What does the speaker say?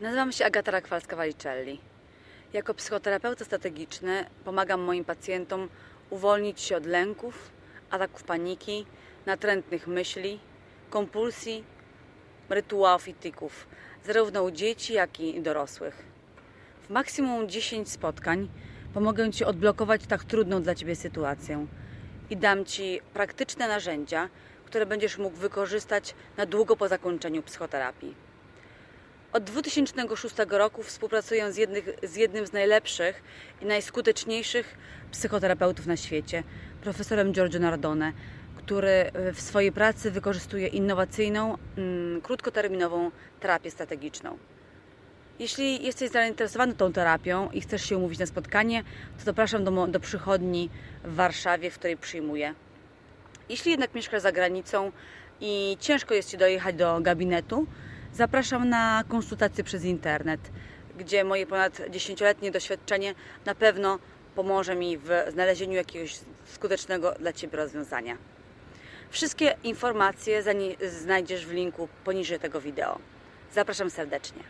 Nazywam się Agata Rakwalska-Valicelli. Jako psychoterapeuta strategiczny pomagam moim pacjentom uwolnić się od lęków, ataków paniki, natrętnych myśli, kompulsji, rytuałów i tyków, zarówno u dzieci, jak i dorosłych. W maksimum 10 spotkań pomogę Ci odblokować tak trudną dla Ciebie sytuację i dam Ci praktyczne narzędzia, które będziesz mógł wykorzystać na długo po zakończeniu psychoterapii. Od 2006 roku współpracuję z, jednych, z jednym z najlepszych i najskuteczniejszych psychoterapeutów na świecie, profesorem Giorgio Nardone, który e, w swojej pracy wykorzystuje innowacyjną, mm, krótkoterminową terapię strategiczną. Jeśli jesteś zainteresowany tą terapią i chcesz się umówić na spotkanie, to zapraszam do, do przychodni w Warszawie, w której przyjmuję. Jeśli jednak mieszkasz za granicą i ciężko jest Ci dojechać do gabinetu, zapraszam na konsultację przez internet, gdzie moje ponad 10-letnie doświadczenie na pewno pomoże mi w znalezieniu jakiegoś skutecznego dla Ciebie rozwiązania. Wszystkie informacje znajdziesz w linku poniżej tego wideo. Zapraszam serdecznie.